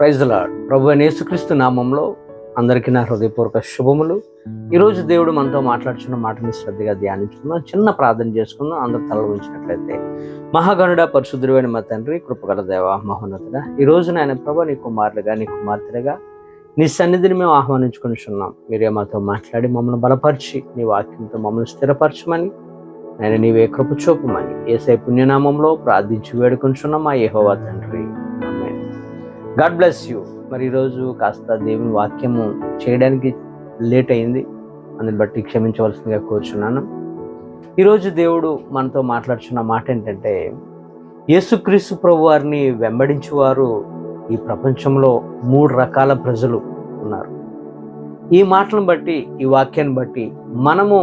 Praise lord ప్రభు అయిన యేసుక్రీస్తు నామంలో అందరికీ నా హృదయపూర్వక శుభములు. ఈరోజు దేవుడు మనతో మాట్లాడుచున్న మాటని శ్రద్ధగా ధ్యానించుకుందాం. చిన్న ప్రార్థన చేసుకుందాం. అందరు తల ఉంచినట్లయితే మహాగణుడ పరిశుద్ధుడైన మా తండ్రి కృపగల దేవ మహోన్నతుడ. ఈ రోజు నాయన ప్రభు నీ కుమారులుగా నీ కుమార్తెలుగా నీ సన్నిధిని మేము ఆహ్వానించుకొని ఉన్నాం మీరే మాతో మాట్లాడి మమ్మల్ని బలపరిచి నీ వాక్యంతో మమ్మల్ని స్థిరపరచమని నేను నీవే కృప చూపమని ఏసై పుణ్యనామంలో ప్రార్థించి వేడుకుంటున్నాం మా యహోవా తండ్రి. God bless you. మరి ఈరోజు కాస్త దేవుని వాక్యము చేయడానికి లేట్ అయింది. అందుని బట్టి క్షమించవలసిందిగా కోరుచున్నాను. ఈరోజు దేవుడు మనతో మాట్లాడుచున్న మాట ఏంటంటే యేసుక్రీస్తు ప్రభు వారిని వెంబడించేవారు ఈ ప్రపంచంలో మూడు రకాల ప్రజలు ఉన్నారు. ఈ మాటలను బట్టి ఈ వాక్యాన్ని బట్టి మనము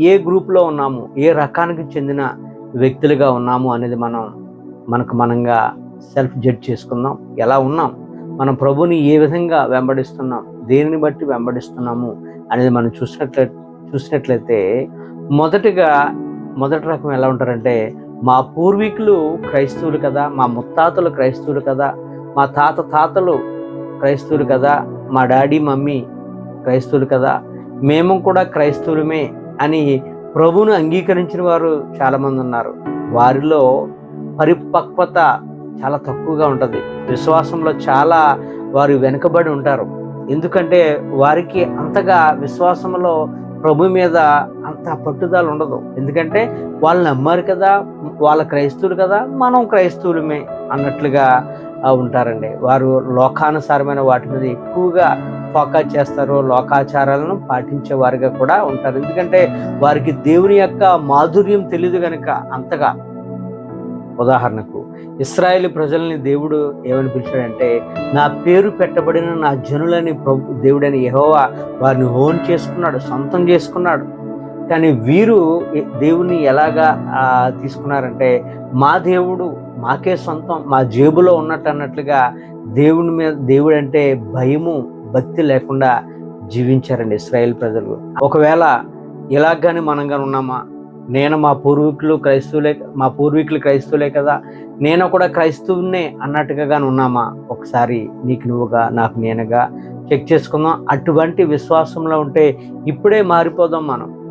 ఏ గ్రూప్లో ఉన్నాము ఏ రకానికి చెందిన వ్యక్తులుగా ఉన్నాము అనేది మనం మనకు మనంగా సెల్ఫ్ జడ్జ్ చేసుకుందాం. ఎలా ఉన్నాం? మనం ప్రభుని ఏ విధంగా వెంబడిస్తున్నాం? దేనిని బట్టి వెంబడిస్తున్నాము? అనేది మనం చూసినట్లే చూసినట్లయితే మొదటిగా మొదటి రకం ఎలా ఉంటారంటే మా పూర్వీకులు క్రైస్తవులు కదా మా ముత్తాతలు క్రైస్తవులు కదా మా తాత తాతలు క్రైస్తవులు కదా మా డాడీ మమ్మీ క్రైస్తవులు కదా మేము కూడా క్రైస్తవులమే అని ప్రభువును అంగీకరించిన వారు చాలామంది ఉన్నారు. వారిలో పరిపక్వత చాలా తక్కువగా ఉంటుంది. విశ్వాసంలో చాలా వారు వెనుకబడి ఉంటారు. ఎందుకంటే వారికి అంతగా విశ్వాసంలో ప్రభు మీద అంత పట్టుదల ఉండదు. ఎందుకంటే వాళ్ళు నమ్మారు కదా వాళ్ళ క్రైస్తవులు కదా మనం క్రైస్తవులమే అన్నట్లుగా ఉంటారండి. వారు లోకానుసారమైన వాటి మీద ఎక్కువగా ఫోకస్ చేస్తారు. లోకాచారాలను పాటించే వారిగా కూడా ఉంటారు. ఎందుకంటే వారికి దేవుని యొక్క మాధుర్యం తెలియదు కనుక అంతగా. ఉదాహరణకు ఇస్రాయేల్ ప్రజల్ని దేవుడు ఏమని పిలిచాడంటే నా పేరు పెట్టబడిన నా జనులని ప్రభు దేవుడని యహోవా వారిని ఓన్ చేసుకున్నాడు సొంతం చేసుకున్నాడు. కానీ వీరు దేవుణ్ణి దేవుని ఎలాగా తీసుకున్నారంటే మా దేవుడు మాకే సొంతం మా జేబులో ఉన్నట్టు అన్నట్లుగా దేవుని మీద దేవుడు అంటే భయము భక్తి లేకుండా జీవించారండి ఇస్రాయేల్ ప్రజలు. ఒకవేళ ఇలాగానే మనం కానీ ఉన్నామా నేను మా పూర్వీకులు క్రైస్తవులే మా పూర్వీకులు క్రైస్తవులే కదా నేను కూడా క్రైస్తవునే అన్నట్టుగా ఉన్నామా? ఒకసారి నీకు నువ్వుగా నాకు నేనుగా చెక్ చేసుకుందాం. అటువంటి విశ్వాసంలో ఉంటే ఇప్పుడే మారిపోదాం మనం.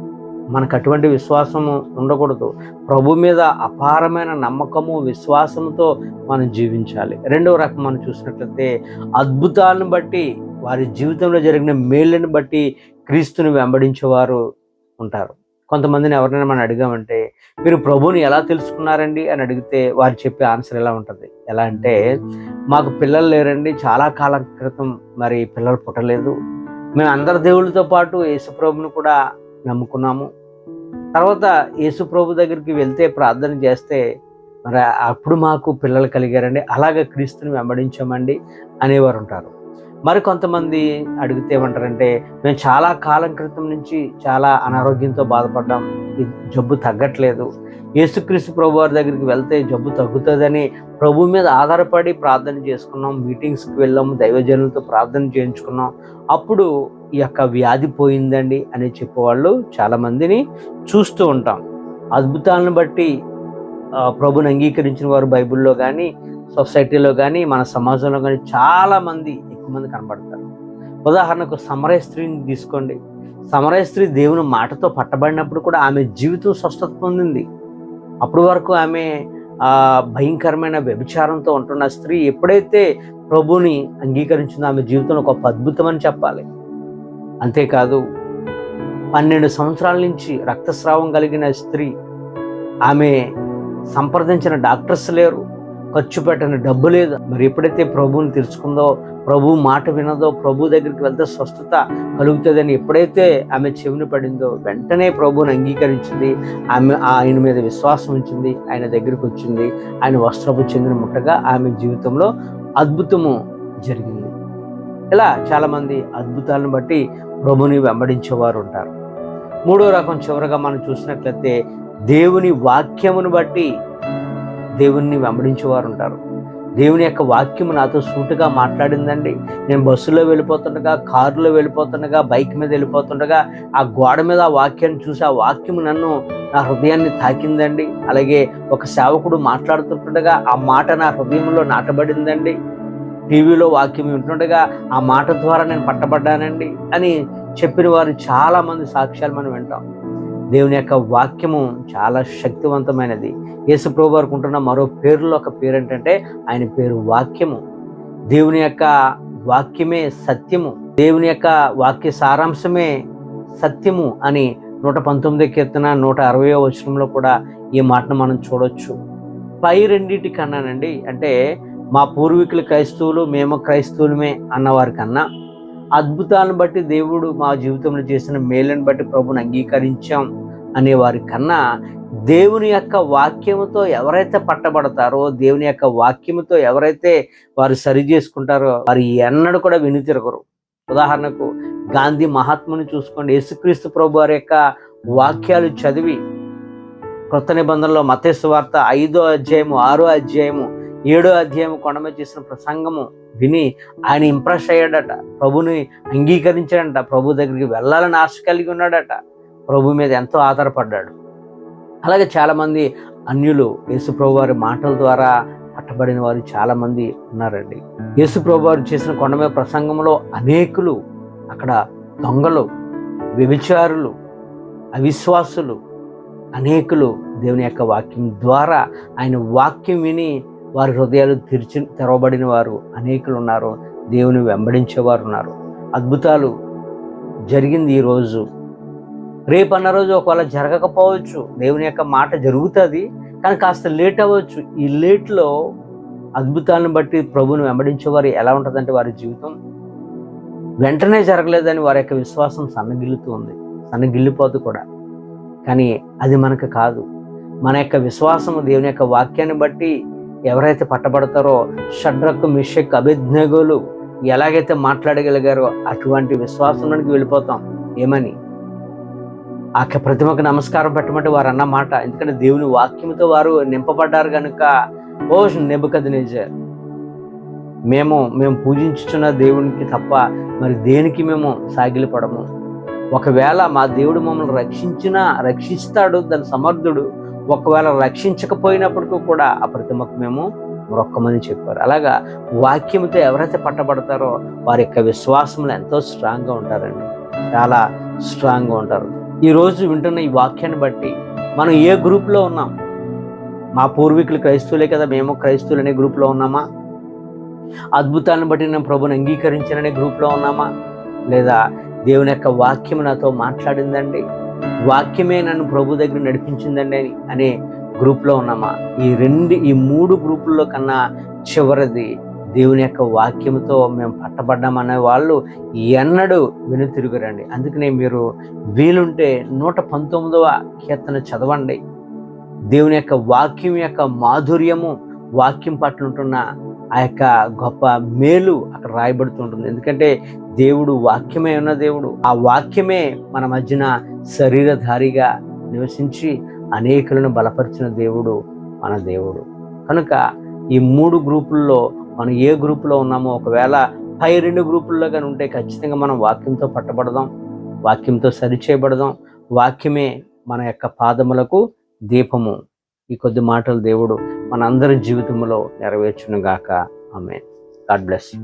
మనకు అటువంటి విశ్వాసము ఉండకూడదు. ప్రభు మీద అపారమైన నమ్మకము విశ్వాసంతో మనం జీవించాలి. రెండవ రకం మనం చూసినట్లయితే అద్భుతాలను బట్టి వారి జీవితంలో జరిగిన మేళ్ళను బట్టి క్రీస్తుని వెంబడించేవారు ఉంటారు. కొంతమందిని ఎవరైనా మనం అడిగామంటే మీరు ప్రభువుని ఎలా తెలుసుకున్నారండి? అని అడిగితే వారు చెప్పే ఆన్సర్ ఎలా ఉంటుంది? ఎలా అంటే మాకు పిల్లలు లేరండి చాలా కాలం క్రితం మరి పిల్లలు పుట్టలేదు. మేము అందరి దేవుళ్ళతో పాటు యేసుప్రభుని కూడా నమ్ముకున్నాము. తర్వాత యేసుప్రభు దగ్గరికి వెళ్తే ప్రార్థన చేస్తే మరి అప్పుడు మాకు పిల్లలు కలిగారండి అలాగే క్రీస్తుని వెంబడించామండి అనేవారు ఉంటారు. మరి కొంతమంది అడిగితే ఏమంటారంటే మేము చాలా కాలం క్రితం నుంచి చాలా అనారోగ్యంతో బాధపడ్డాం. ఈ జబ్బు తగ్గట్లేదు. యేసుక్రీస్తు ప్రభు వారి దగ్గరికి వెళ్తే జబ్బు తగ్గుతుందని ప్రభు మీద ఆధారపడి ప్రార్థన చేసుకున్నాం. మీటింగ్స్కి వెళ్ళాము దైవజనులతో ప్రార్థన చేయించుకున్నాం. అప్పుడు ఈ యొక్క వ్యాధి పోయిందండి అని చెప్పేవాళ్ళు చాలామందిని చూస్తూ ఉంటాం. అద్భుతాలను బట్టి ప్రభుని అంగీకరించిన వారు బైబిల్లో కానీ సొసైటీలో కానీ మన సమాజంలో కానీ చాలామంది ఎక్కువ మంది కనబడతారు. ఉదాహరణకు సమరయ స్త్రీని తీసుకోండి. సమరయ స్త్రీ దేవుని మాటతో పట్టబడినప్పుడు కూడా ఆమె జీవితం స్వస్థత పొందింది. అప్పటి వరకు ఆమె ఆ భయంకరమైన వ్యభిచారంతో ఉంటున్న స్త్రీ ఎప్పుడైతే ప్రభుని అంగీకరించిందో ఆమె జీవితంలో ఒక అద్భుతం అని చెప్పాలి. అంతేకాదు పన్నెండు సంవత్సరాల నుంచి రక్తస్రావం కలిగిన స్త్రీ ఆమె సంప్రదించిన డాక్టర్స్ లేరు. ఖర్చు పెట్టని డబ్బు లేదు. మరి ఎప్పుడైతే ప్రభువుని తెలుసుకుందో ప్రభు మాట వినదో ప్రభు దగ్గరికి వెళ్తే స్వస్థత కలుగుతుందని ఎప్పుడైతే ఆమె చెవిని పడిందో వెంటనే ప్రభువుని అంగీకరించింది. ఆమె ఆయన మీద విశ్వాసం ఉంచింది ఆయన దగ్గరికి వచ్చింది. ఆయన వస్త్రపు చెందిన ముట్టగా ఆమె జీవితంలో అద్భుతము జరిగింది. ఇలా చాలామంది అద్భుతాలను బట్టి ప్రభుని వెంబడించేవారు ఉంటారు. మూడో రకం చివరగా మనం చూసినట్లయితే దేవుని వాక్యమును బట్టి దేవుణ్ణి వెంబడించేవారు ఉంటారు దేవుని యొక్క వాక్యం నాతో సూటుగా మాట్లాడిందండి. నేను బస్సులో వెళ్ళిపోతుండగా కారులో వెళ్ళిపోతుండగా బైక్ మీద వెళ్ళిపోతుండగా ఆ గోడ మీద ఆ వాక్యాన్ని చూసి ఆ వాక్యం నన్ను నా హృదయాన్ని తాకిందండి. అలాగే ఒక సేవకుడు మాట్లాడుతుండగా ఆ మాట నా హృదయంలో నాటబడిందండి. టీవీలో వాక్యం వింటుండగా ఆ మాట ద్వారా నేను పట్టబడ్డానండి అని చెప్పిన వారు చాలామంది సాక్ష్యాలు మనం వింటాం. దేవుని యొక్క వాక్యము చాలా శక్తివంతమైనది. యేసు ప్రభు వారికి ఉంటున్న మరో పేరులో ఒక పేరు ఏంటంటే ఆయన పేరు వాక్యము. దేవుని యొక్క వాక్యమే సత్యము. దేవుని యొక్క వాక్య సారాంశమే సత్యము అని నూట పంతొమ్మిది కీర్తన నూట అరవై వచనంలో కూడా ఈ మాటను మనం చూడొచ్చు. పై రెండింటి కన్నానండి అంటే మా పూర్వీకులు క్రైస్తవులు మేము క్రైస్తవులమే అన్నవారి కన్నా అద్భుతాలను బట్టి దేవుడు మా జీవితంలో చేసిన మేలను బట్టి ప్రభుని అంగీకరించాం. అనే వారి కన్నా దేవుని యొక్క వాక్యముతో ఎవరైతే పట్టబడతారో దేవుని యొక్క వాక్యముతో ఎవరైతే వారు సరి చేసుకుంటారో వారు ఎన్నడూ కూడా వెనుతిరగరు ఉదాహరణకు గాంధీ మహాత్ముని చూసుకోండి. యేసుక్రీస్తు ప్రభు వారి యొక్క వాక్యాలు చదివి కృత నిబంధనలో మతేశ్వ వార్త ఐదో అధ్యాయము ఆరో అధ్యాయము ఏడో అధ్యాయము కొండమ చేసిన ప్రసంగము విని ఆయన ఇంప్రెస్ అయ్యాడట. ప్రభుని అంగీకరించాడట. ప్రభు దగ్గరికి వెళ్ళాలని ఆశ కలిగి ఉన్నాడట. ప్రభు మీద ఎంతో ఆధారపడ్డాడు. అలాగే చాలామంది అన్యులు యేసుప్రభు వారి మాటల ద్వారా పట్టబడిన వారు చాలామంది ఉన్నారండి. యేసుప్రభు వారు చేసిన కొండ మీద ప్రసంగంలో అనేకులు అక్కడ దొంగలు వ్యభిచారులు అవిశ్వాసులు అనేకులు దేవుని యొక్క వాక్యం ద్వారా ఆయన వాక్యం విని వారి హృదయాలు తెరిచి తెరవబడిన వారు అనేకులు ఉన్నారు. దేవుని వెంబడించేవారు ఉన్నారు. అద్భుతాలు జరిగింది ఈరోజు రేపు అన్న రోజు ఒకవేళ జరగకపోవచ్చు దేవుని యొక్క మాట జరుగుతుంది కానీ కాస్త లేట్ అవ్వచ్చు. ఈ లేట్లో అద్భుతాలను బట్టి ప్రభుని వెంబడించేవారు ఎలా ఉంటుందంటే వారి జీవితం వెంటనే జరగలేదని వారి యొక్క విశ్వాసం సన్నగిల్లుతూ ఉంది సన్నగిల్లిపోతూ కూడా. కానీ అది మనకు కాదు. మన యొక్క విశ్వాసము దేవుని యొక్క వాక్యాన్ని బట్టి ఎవరైతే పట్టబడతారో షడ్రకు మిషక్ అభిజ్ఞగులు ఎలాగైతే మాట్లాడగలిగారో అటువంటి విశ్వాసంలోనికి వెళ్ళిపోతాం. ఏమని? ఆ ప్రతిమకు నమస్కారం పెట్టమంటే వారు అన్నమాట ఎందుకంటే దేవుని వాక్యంతో వారు నింపబడ్డారు కనుక ఓ నెబుకది నిజర్ మేము మేము పూజించుచున్న దేవునికి తప్ప మరి దేనికి మేము సాగిలిపడము? ఒకవేళ మా దేవుడు మమ్మల్ని రక్షించినా రక్షిస్తాడు దాని సమర్థుడు ఒకవేళ రక్షించకపోయినప్పటికీ కూడా ఆ ప్రతిమకు మేము మొక్కమని చెప్పారు. అలాగా వాక్యంతో ఎవరైతే పట్టబడతారో వారి యొక్క విశ్వాసంలో ఎంతో స్ట్రాంగ్గా ఉంటారండి. చాలా స్ట్రాంగ్గా ఉంటారు. ఈరోజు వింటున్న ఈ వాక్యాన్ని బట్టి మనం ఏ గ్రూప్లో ఉన్నాం? మా పూర్వీకులు క్రైస్తవులే కదా మేము క్రైస్తవులు అనే గ్రూప్లో ఉన్నామా? అద్భుతాలను బట్టి నేను ప్రభుని అంగీకరించాననే గ్రూప్లో ఉన్నామా? లేదా దేవుని యొక్క వాక్యం నాతో మాట్లాడిందండి? వాక్యమే నన్ను ప్రభు దగ్గర నడిపించిందండి అని అనే గ్రూప్లో ఉన్నామా? ఈ రెండు ఈ మూడు గ్రూపుల్లో కన్నా చివరిది దేవుని యొక్క వాక్యంతో మేము పట్టబడ్డామనే వాళ్ళు ఎన్నడూ వెనుతిరుగురండి అందుకనే మీరు వీలుంటే నూట పంతొమ్మిదవ కీర్తన చదవండి. దేవుని యొక్క వాక్యం యొక్క మాధుర్యము వాక్యం పట్ల ఉంటున్న ఆ యొక్క గొప్ప మేలు అక్కడ రాయబడుతుంటుంది ఎందుకంటే దేవుడు వాక్యమే ఉన్న దేవుడు. ఆ వాక్యమే మన మధ్యన శరీరధారిగా నివసించి అనేకులను బలపరిచిన దేవుడు మన దేవుడు. కనుక ఈ మూడు గ్రూపుల్లో మనం ఏ గ్రూపులో ఉన్నామో ఒకవేళ పై రెండు గ్రూపుల్లో కానీ ఉంటే ఖచ్చితంగా మనం వాక్యంతో పట్టబడదాం వాక్యంతో సరిచేయబడదాం. వాక్యమే మన యొక్క పాదములకు దీపము. ఈ కొద్ది మాటలు దేవుడు మనందరి జీవితంలో నెరవేర్చునుగాక. ఆమె గాడ్ బ్లెస్